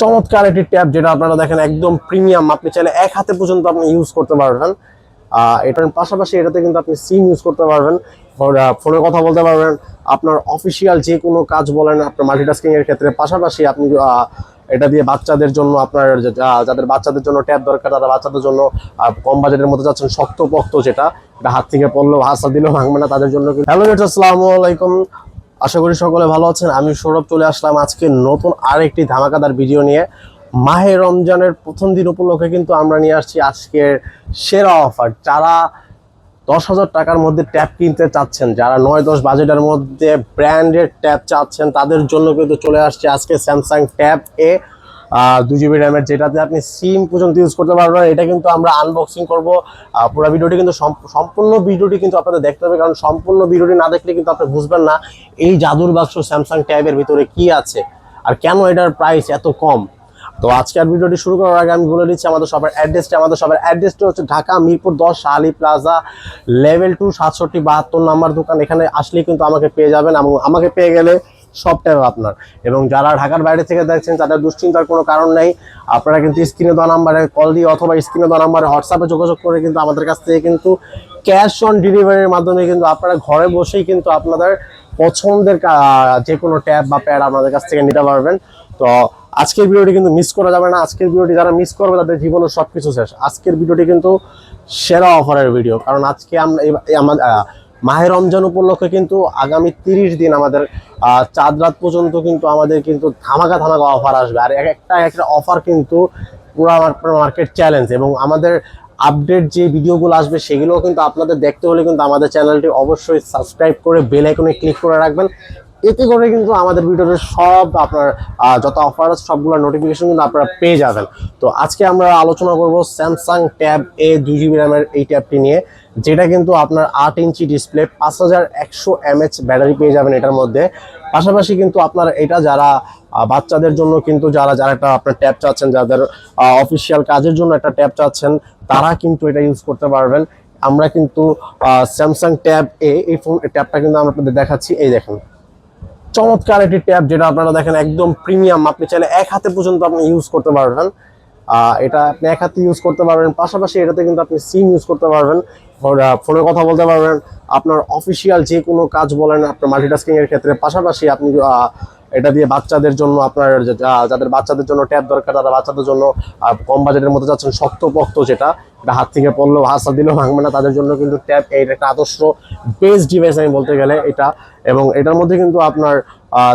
চমৎকার একটি ট্যাব যেটা আপনারা দেখেন একদম প্রিমিয়াম। আপনি চাইলে এক হাতে পর্যন্ত আপনি ইউজ করতে পারবেন। এটার পাশাপাশি এটাতে কিন্তু আপনি সিম ইউজ করতে পারবেন। ফোনে কথা বলতে পারবেন। আপনার অফিসিয়াল যে কোনো কাজ বলেন, আপনার মাল্টিটাস্কিং এর ক্ষেত্রে। পাশাপাশি আপনি এটা দিয়ে বাচ্চাদের জন্য আপনার যাদের বাচ্চাদের জন্য ট্যাব দরকার, তারা বাচ্চাদের জন্য কম বাজেটের মধ্যে যাচ্ছেন শক্ত পক্ত যেটা। এটা হাত থেকে পড়লেও হাসা দিলেও ভাঙবে না, তাদের জন্য হ্যালো আসসালামু আলাইকুম। আশা করি সকলে ভালো আছেন। আমি সৌরভ, চলে আসলাম আজকে নতুন আরেকটি ধামাকাদার ভিডিও নিয়ে। মাহে রমজানের প্রথম দিন উপলক্ষে কিন্তু আমরা নিয়ে আসছি আজকের সেরা অফার। যারা দশ হাজার টাকার মধ্যে ট্যাপ কিনতে চাচ্ছেন, যারা নয় দশ বাজেটের মধ্যে ব্র্যান্ডের ট্যাপ চাচ্ছেন, তাদের জন্য কিন্তু চলে আসছে আজকে স্যামসাং ট্যাপ এ দু জিবি র্যামের যেটাতে আপনি সিম পর্যন্ত ইউজ করতে পারবেন, এটা কিন্তু আমরা আনবক্সিং করব। পুরো ভিডিওটি কিন্তু সম্প- সম্পূর্ণ ভিডিওটি কিন্তু আপনাদের দেখতে হবে, কারণ সম্পূর্ণ ভিডিওটি না দেখলে কিন্তু আপনি বুঝবেন না এই জাদুর বাক্স স্যামসাং ট্যাবের ভিতরে কি আছে আর কেন এটার প্রাইস এত কম। তো আজকের ভিডিওটি শুরু করার আগে আমি বলে দিচ্ছি, আমাদের সবার অ্যাড্রেসটা আমাদের সবার অ্যাড্রেসটা হচ্ছে ঢাকা মিরপুর দশ আলী প্লাজা লেভেল টু সাতষট্টি বাহাত্তর নাম্বার দোকান। এখানে আসলেই কিন্তু আমাকে পেয়ে যাবেন এবং আমাকে পেয়ে গেলে সব টাইম আপনার। এবং যারা ঢাকার বাইরে থেকে দেখছেন, তাদের দুশ্চিন্তার কোনো কারণ নেই। আপনারা কিন্তু স্ক্রিনে দেওয়া নাম্বারে কল দিয়ে অথবা স্ক্রিনে দেওয়া নাম্বারে হোয়াটসঅ্যাপে যোগাযোগ করে কিন্তু আমাদের কাছ থেকে কিন্তু ক্যাশ অন ডেলিভারির মাধ্যমে কিন্তু আপনারা ঘরে বসেই কিন্তু আপনাদের পছন্দের যে কোনো ট্যাব বা প্যাড আমাদের কাছ থেকে নিতে পারবেন। তো আজকের ভিডিওটি কিন্তু মিস করা যাবে না। আজকের ভিডিওটি যারা মিস করবে, তাদের জীবনের সব কিছু শেষ। আজকের ভিডিওটি কিন্তু সেরা অফারের ভিডিও কারণ আজকে আমরা আমাদের মাহে রমজান উপলক্ষে কিন্তু আগামী তিরিশ দিন আমাদের চাঁদ রাত পর্যন্ত কিন্তু আমাদের কিন্তু ধামাকা ধামাকা অফার আসবে। আর এক, একটা একটা অফার কিন্তু পুরো মার্কেট চ্যালেঞ্জ এবং আমাদের আপডেট যে ভিডিওগুলো আসবে সেগুলোও কিন্তু আপনাদের দেখতে হলে কিন্তু আমাদের চ্যানেলটি অবশ্যই সাবস্ক্রাইব করে বেল আইকনে ক্লিক করে রাখবেন। এতে করে কিন্তু আমাদের ভিডিওতে সব আপনার যত অফার আছে সবগুলোর নোটিফিকেশন কিন্তু আপনারা পেয়ে যাবেন। তো আজকে আমরা আলোচনা করব স্যামসাং ট্যাব এ দুই জিবি র্যামের এই ট্যাবটি নিয়ে, যেটা কিন্তু আপনার আট ইঞ্চি ডিসপ্লে পাঁচ হাজার একশো এমএচ ব্যাটারি পেয়ে যাবেন এটার মধ্যে। পাশাপাশি কিন্তু আপনার এটা যারা বাচ্চাদের জন্য কিন্তু যারা যারা একটা আপনার ট্যাব চাচ্ছেন, যাদের অফিসিয়াল কাজের জন্য একটা ট্যাব চাচ্ছেন, তারা কিন্তু এটা ইউজ করতে পারবেন। আমরা কিন্তু স্যামসাং ট্যাব এ এই ফোন ট্যাবটা কিন্তু আমরা আপনাদের দেখাচ্ছি। এই দেখেন। চমৎকার একটি ট্যাব যেটা আপনারা দেখেন একদম প্রিমিয়াম। আপনি চাইলে এক হাতে পর্যন্ত আপনি ইউজ করতে পারবেন। এটা আপনি এক হাতে ইউজ করতে পারবেন। পাশাপাশি এটাতে কিন্তু আপনি সিম ইউজ করতে পারবেন। ফোনে কথা বলতে পারবেন। আপনার অফিসিয়াল যে কোনো কাজ বলেন, আপনার মাল্টিটাস্কিং এর ক্ষেত্রে। পাশাপাশি আপনি এটা দিয়ে বাচ্চাদের জন্য আপনার যাদের বাচ্চাদের জন্য ট্যাব দরকার, তারা বাচ্চাদের জন্য কম বাজেটের মধ্যে যাচ্ছেন। শক্ত পক্ত যেটা, এটা হাত থেকে পড়লেও হাসা দিলেও ভাঙবে না। তাদের জন্য কিন্তু ট্যাব এইটা একটা আদর্শ বেস্ট ডিভাইস আমি বলতে গেলে এটা। এবং এটার মধ্যে কিন্তু আপনার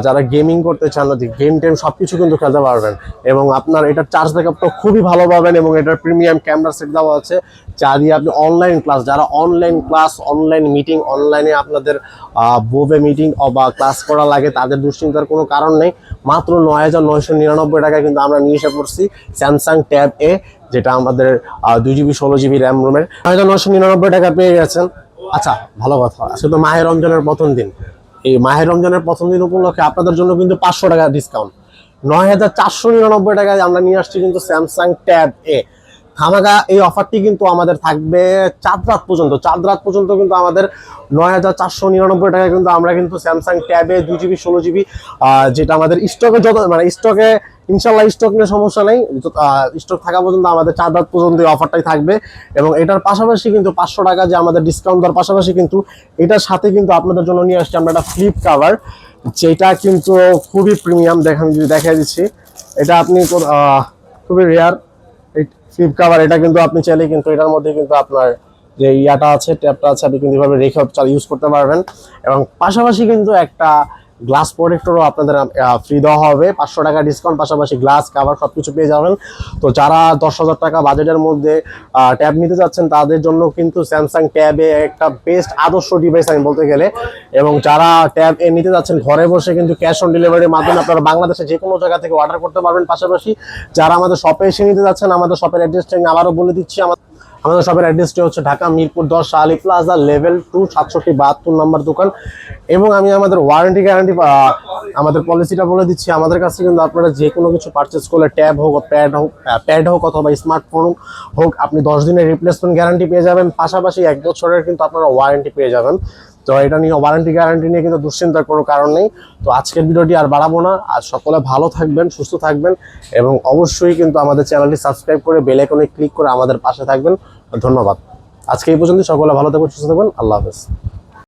যারা গেমিং করতে চান না গেম টেম সব কিছু কিন্তু খেলতে পারবেন। এবং আপনার এটার চার্জ ব্যাকআপটা খুবই ভালো পাবেন এবং এটার প্রিমিয়াম ক্যামেরা সেট দেওয়া আছে, যা দিয়ে আপনি অনলাইন ক্লাস যারা অনলাইন ক্লাস অনলাইন মিটিং অনলাইনে আপনাদের বোবে মিটিং বা ক্লাস করা লাগে, তাদের দুশ্চিন্তার কোনো কারণ নেই। মাত্র নয় হাজার নয়শো নিরানব্বই টাকায় কিন্তু আমরা নিয়ে এসে পড়ছি স্যামসাং ট্যাব এ যেটা আমাদের দুই জিবি ষোলো জিবি র্যাম রোমের নয় হাজার নয়শো নিরানব্বই টাকা পেয়ে গেছেন। আচ্ছা ভালো কথা। আজকে তো মাহের রমজানের প্রথম দিন। এই মাহের রমজানের প্রথম দিন উপলক্ষে আপনাদের জন্য কিন্তু পাঁচশো টাকা ডিসকাউন্ট নয় হাজার চারশো নিরানব্বই টাকায় আমরা নিয়ে আসছি কিন্তু স্যামসাং ট্যাব এ ধামাকা এই অফারটি কিন্তু আমাদের থাকবে চাঁদ রাত পর্যন্ত। চাঁদ রাত পর্যন্ত কিন্তু আমাদের নয় হাজার চারশো নিরানব্বই টাকায় কিন্তু আমরা কিন্তু স্যামসাং ট্যাবে দুই জিবি ষোলো জিবি যেটা আমাদের স্টকে যত মানে স্টকে ইনশাল্লাহ স্টক নিয়ে সমস্যা নেই। স্টক থাকা পর্যন্ত আমাদের চার রাত পর্যন্ত এই অফারটাই থাকবে। এবং এটার পাশাপাশি কিন্তু পাঁচশো টাকা যে আমাদের ডিসকাউন্ট দেওয়ার পাশাপাশি কিন্তু এটার সাথে কিন্তু আপনাদের জন্য নিয়ে আসছি আমরা একটা ফ্লিপ কাভার যেটা কিন্তু খুবই প্রিমিয়াম দেখেন যদি দেখাই দিচ্ছি। এটা আপনি খুবই রেয়ার ফ্লিপ কাভার এটা কিন্তু আপনি চাইলে কিন্তু এটার মধ্যে কিন্তু আপনার যে ইয়াটা আছে, ট্যাপটা আছে, আপনি কিন্তু এভাবে রেখে ইউজ করতে পারবেন। এবং পাশাপাশি কিন্তু একটা গ্লাস প্রোটেক্টরও আপনাদের ফ্রি দেওয়া হবে। পাঁচশো টাকা ডিসকাউন্ট পাশাপাশি গ্লাস কাভার সব কিছু পেয়ে যাবেন। তো যারা দশ হাজার টাকা বাজেটের মধ্যে ট্যাব নিতে যাচ্ছেন, তাদের জন্য কিন্তু স্যামসাং ট্যাবে একটা বেস্ট আদর্শ ডিভাইস আমি বলতে গেলে। এবং যারা ট্যাব এ নিতে যাচ্ছেন, ঘরে বসে কিন্তু ক্যাশ অন ডেলিভারির মাধ্যমে আপনারা বাংলাদেশে যে কোনো জায়গা থেকে অর্ডার করতে পারবেন। পাশাপাশি যারা আমাদের শপে এসে নিতে যাচ্ছেন, আমাদের শপের অ্যাড্রেসটা আমি আবারও বলে দিচ্ছি। আমার আমাদের শপের অ্যাড্রেসটি হচ্ছে ঢাকা মিরপুর দশ আলী প্লাজা লেভেল টু সাতষট্টি বাহাত্তর নম্বর দোকান। এবং আমি আমাদের ওয়ারেন্টি গ্যারান্টি আমাদের পলিসিটা বলে দিচ্ছি। আমাদের কাছে কিন্তু আপনারা যে কোনো কিছু পারচেস করলে ট্যাব হোক প্যাড হোক প্যাড হোক অথবা স্মার্টফোন হোক, আপনি দশ দিনের রিপ্লেসমেন্ট গ্যারান্টি পেয়ে যাবেন। পাশাপাশি এক বছরের কিন্তু আপনারা ওয়ারেন্টি পেয়ে যাবেন। তো এটা নিয়ে ওয়ারেন্টি গ্যারান্টি নিয়ে কিন্তু দুশ্চিন্তার কোনো কারণ নেই। তো আজকের ভিডিওটি আর বাড়াবো না। আর সকলে ভালো থাকবেন, সুস্থ থাকবেন এবং অবশ্যই কিন্তু আমাদের চ্যানেলটি সাবস্ক্রাইব করে বেল আইকনে ক্লিক করে আমাদের পাশে থাকবেন। ধন্যবাদ। আজকে এই পর্যন্ত সকলে ভালো থাকবেন সুস্থ থাকবেন আল্লাহ হাফেজ।